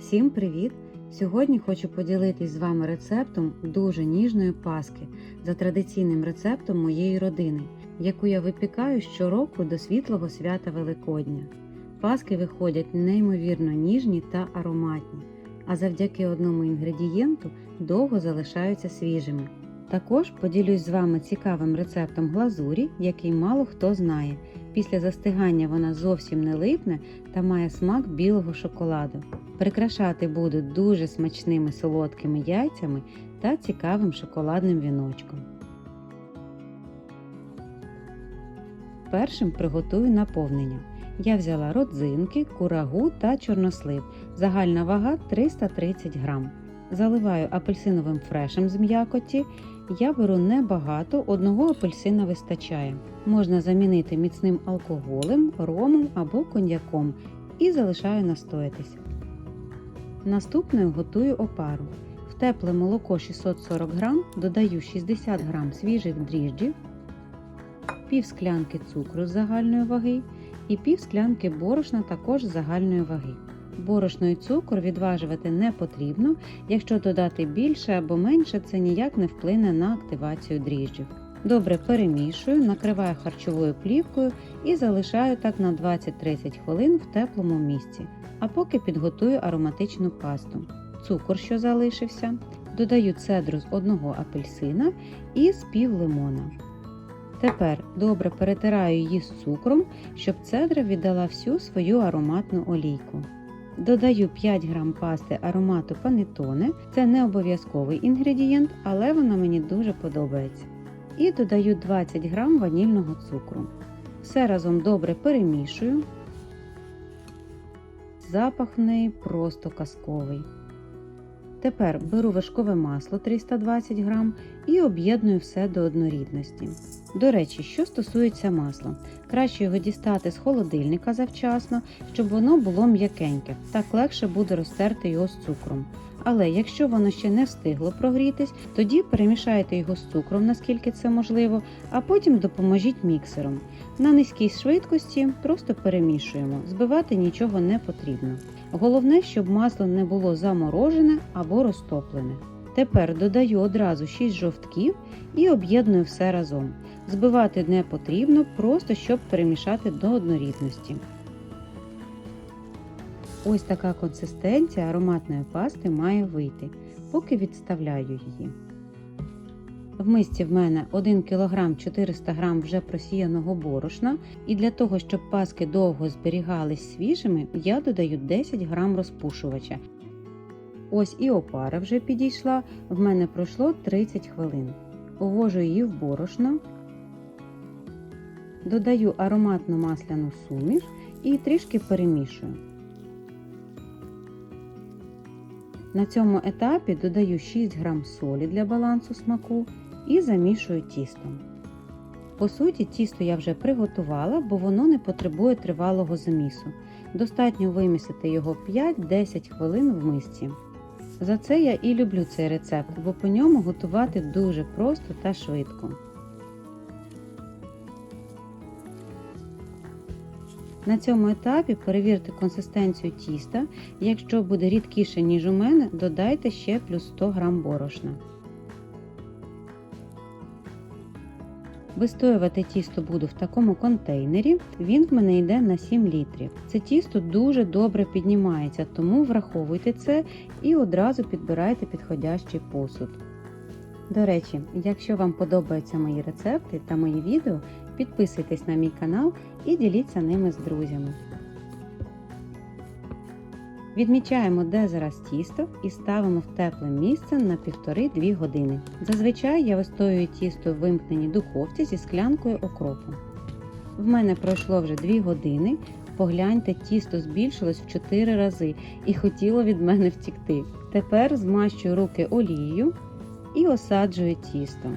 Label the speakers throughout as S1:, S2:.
S1: Всім привіт! Сьогодні хочу поділитись з вами рецептом дуже ніжної паски за традиційним рецептом моєї родини, яку я випікаю щороку до світлого свята Великодня. Паски виходять неймовірно ніжні та ароматні, а завдяки одному інгредієнту довго залишаються свіжими. Також поділюсь з вами цікавим рецептом глазурі, який мало хто знає. Після застигання вона зовсім не липне та має смак білого шоколаду. Прикрашати буду дуже смачними солодкими яйцями та цікавим шоколадним віночком. Першим приготую наповнення. Я взяла родзинки, курагу та чорнослив. Загальна вага 330 грам. Заливаю апельсиновим фрешем з м'якоті. Я беру небагато, одного апельсина вистачає. Можна замінити міцним алкоголем, ромом або коньяком і залишаю настоятися. Наступною готую опару. В тепле молоко 640 г додаю 60 г свіжих дріжджів, пів склянки цукру з загальної ваги і пів склянки борошна також з загальної ваги. Борошно і цукор відважувати не потрібно, якщо додати більше або менше, це ніяк не вплине на активацію дріжджів. Добре перемішую, накриваю харчовою плівкою і залишаю так на 20-30 хвилин в теплому місці, а поки підготую ароматичну пасту. Цукор, що залишився, додаю цедру з одного апельсина і з пів лимона. Тепер добре перетираю її з цукром, щоб цедра віддала всю свою ароматну олійку. Додаю 5 грам пасти аромату панетоне. Це не обов'язковий інгредієнт, але вона мені дуже подобається. І додаю 20 грам ванільного цукру. Все разом добре перемішую. Запах в неї просто казковий. Тепер беру вершкове масло 320 грам і об'єдную все до однорідності. До речі, що стосується масла, краще його дістати з холодильника завчасно, щоб воно було м'якеньке, так легше буде розтерти його з цукром. Але якщо воно ще не встигло прогрітись, тоді перемішайте його з цукром, наскільки це можливо, а потім допоможіть міксером. На низькій швидкості просто перемішуємо, збивати нічого не потрібно. Головне, щоб масло не було заморожене або розтоплене. Тепер додаю одразу 6 жовтків і об'єдную все разом. Збивати не потрібно, просто щоб перемішати до однорідності. Ось така консистенція ароматної пасти має вийти, поки відставляю її. В мисці в мене 1 кг 400 г вже просіяного борошна, і для того, щоб паски довго зберігались свіжими, я додаю 10 г розпушувача. Ось і опара вже підійшла, в мене пройшло 30 хвилин. Увожу її в борошно, додаю ароматну масляну суміш і трішки перемішую. На цьому етапі додаю 6 г солі для балансу смаку і замішую тістом. По суті, тісто я вже приготувала, бо воно не потребує тривалого замісу. Достатньо вимісити його 5-10 хвилин в мисці. За це я і люблю цей рецепт, бо по ньому готувати дуже просто та швидко. На цьому етапі перевірте консистенцію тіста. Якщо буде рідкіше, ніж у мене, додайте ще плюс 100 г борошна. Вистоювати тісто буду в такому контейнері, він в мене йде на 7 літрів. Це тісто дуже добре піднімається, тому враховуйте це і одразу підбирайте підходящий посуд. До речі, якщо вам подобаються мої рецепти та мої відео, підписуйтесь на мій канал і діліться ними з друзями. Відмічаємо, де зараз тісто і ставимо в тепле місце на 1,5-2 години. Зазвичай я вистоюю тісто в вимкненій духовці зі склянкою окропу. В мене пройшло вже 2 години. Погляньте, тісто збільшилось в 4 рази і хотіло від мене втікти. Тепер змащую руки олією і осаджую тісто.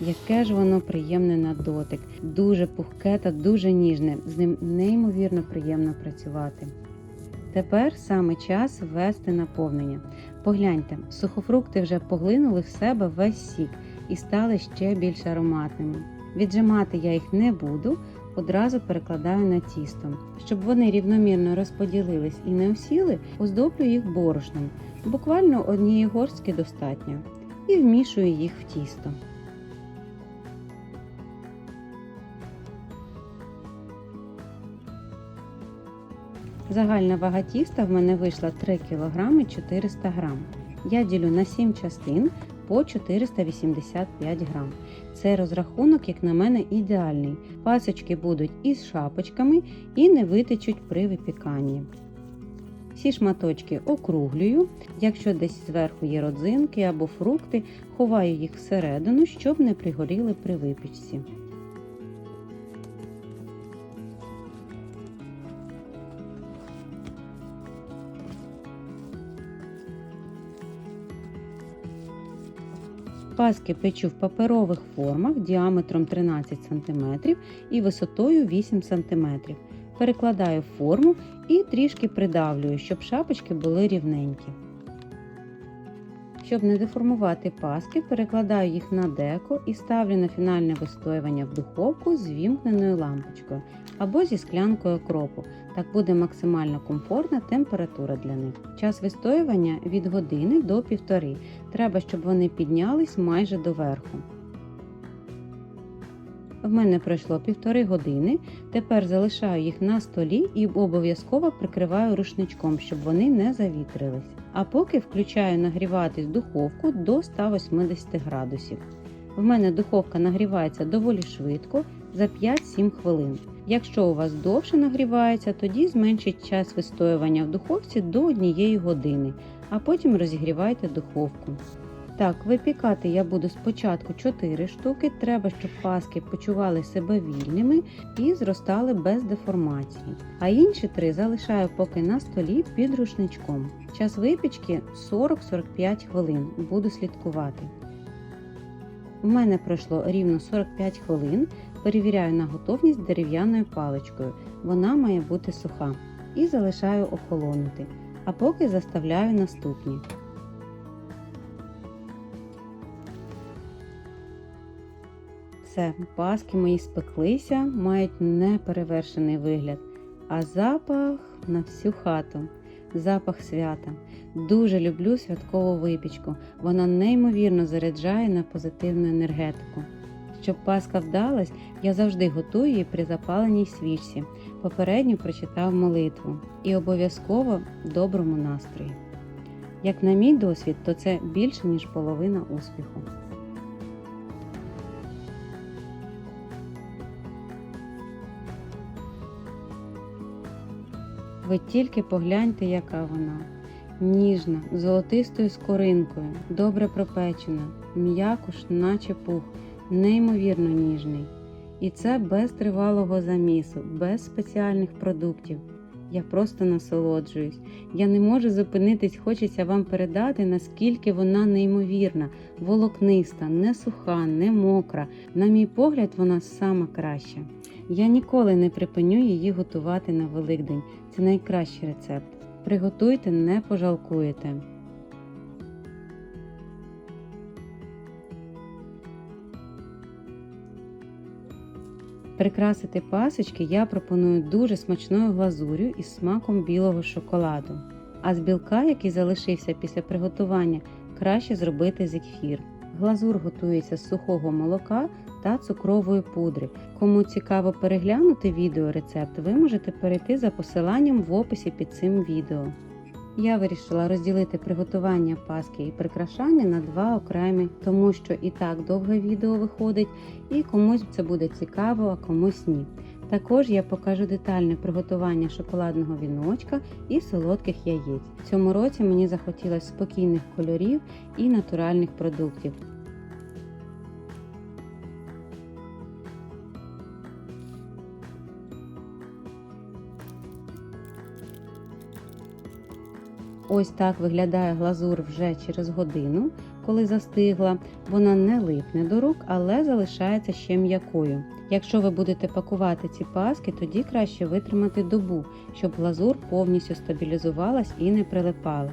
S1: Яке ж воно приємне на дотик, дуже пухке та дуже ніжне, з ним неймовірно приємно працювати. Тепер саме час ввести наповнення. Погляньте, сухофрукти вже поглинули в себе весь сік. і стали ще більш ароматними. Віджимати я їх не буду, одразу перекладаю на тісто. Щоб вони рівномірно розподілились і не осіли, оздоблю їх борошном. Буквально однієї горстки достатньо. І вмішую їх в тісто. Загальна вага тіста в мене вийшла 3 кг 400 г. Я ділю на 7 частин по 485 грам. Цей розрахунок, як на мене, ідеальний. Пасочки будуть із шапочками і не витечуть при випіканні. Всі шматочки округлюю. Якщо десь зверху є родзинки або фрукти, ховаю їх всередину, щоб не пригоріли при випічці. Паски печу в паперових формах діаметром 13 см і висотою 8 см. Перекладаю форму і трішки придавлюю, щоб шапочки були рівненькі. Щоб не деформувати паски, перекладаю їх на деко і ставлю на фінальне вистоювання в духовку з вімкненою лампочкою або зі склянкою окропу. Так буде максимально комфортна температура для них. Час вистоювання від години до півтори. Треба, щоб вони піднялись майже до верху. В мене пройшло півтори години. Тепер залишаю їх на столі і обов'язково прикриваю рушничком, щоб вони не завітрились. А поки включаю нагріватись духовку до 180 градусів. В мене духовка нагрівається доволі швидко за 5-7 хвилин. Якщо у вас довше нагрівається, тоді зменшіть час вистоювання в духовці до 1 години, а потім розігрівайте духовку. Так, випікати я буду спочатку 4 штуки. Треба, щоб паски почували себе вільними і зростали без деформації. А інші три залишаю поки на столі під рушничком. Час випічки 40-45 хвилин. Буду слідкувати. У мене пройшло рівно 45 хвилин. Перевіряю на готовність дерев'яною паличкою. Вона має бути суха. І залишаю охолонути. А поки заставляю наступні. Все, паски мої спеклися, мають неперевершений вигляд, а запах на всю хату, запах свята. Дуже люблю святкову випічку. Вона неймовірно заряджає на позитивну енергетику. Щоб паска вдалась, я завжди готую її при запаленій свічці. Попередньо прочитав молитву і обов'язково в доброму настрої. Як на мій досвід, то це більше, ніж половина успіху. Ви тільки погляньте, яка вона. Ніжна, золотистою скоринкою, добре пропечена, м'якуш, наче пух, неймовірно ніжний. І це без тривалого замісу, без спеціальних продуктів. Я просто насолоджуюсь. Я не можу зупинитись, хочеться вам передати, наскільки вона неймовірна, волокниста, не суха, не мокра. На мій погляд, вона сама краща. Я ніколи не припиню її готувати на Великдень. Це найкращий рецепт. Приготуйте, не пожалкуєте. Прикрасити пасочки я пропоную дуже смачною глазур'ю із смаком білого шоколаду. А з білка, який залишився після приготування, краще зробити зефір. Глазур готується з сухого молока та цукрової пудри. Кому цікаво переглянути відео рецепт, ви можете перейти за посиланням в описі під цим відео. Я вирішила розділити приготування паски і прикрашання на два окремі, тому що і так довге відео виходить, і комусь це буде цікаво, а комусь ні. Також я покажу детальне приготування шоколадного віночка і солодких яєць. В цьому році мені захотілося спокійних кольорів і натуральних продуктів. Ось так виглядає глазур вже через годину, коли застигла. Вона не липне до рук, але залишається ще м'якою. Якщо ви будете пакувати ці паски, тоді краще витримати добу, щоб глазур повністю стабілізувалась і не прилипала.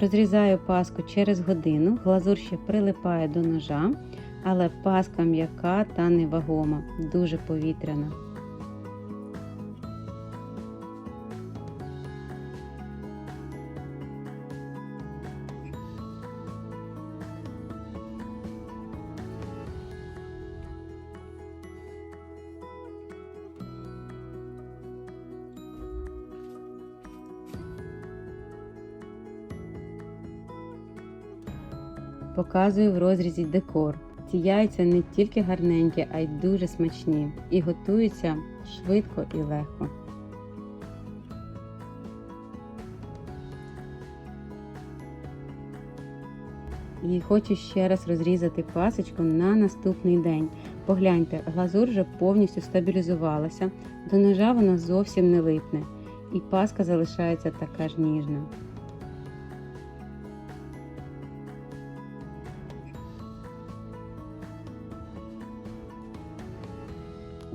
S1: Розрізаю паску через годину, глазур ще прилипає до ножа, але паска м'яка та невагома, дуже повітряна. Показую в розрізі декор. Ці яйця не тільки гарненькі, а й дуже смачні і готуються швидко і легко. І хочу ще раз розрізати пасочку на наступний день. Погляньте, глазур вже повністю стабілізувалася, до ножа вона зовсім не липне, і паска залишається така ж ніжна.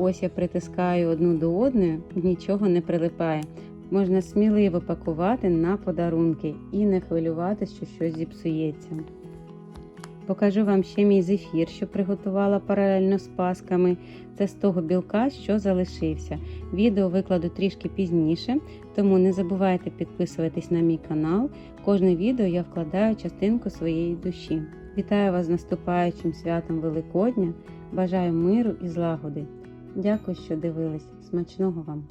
S1: Ось я притискаю одну до одної, нічого не прилипає. Можна сміливо пакувати на подарунки і не хвилюватися, що щось зіпсується. Покажу вам ще мій зефір, що приготувала паралельно з пасками. Це з того білка, що залишився. Відео викладу трішки пізніше, тому не забувайте підписуватись на мій канал. Кожне відео я вкладаю частинку своєї душі. Вітаю вас з наступаючим святом Великодня. Бажаю миру і злагоди. Дякую, що дивились. Смачного вам!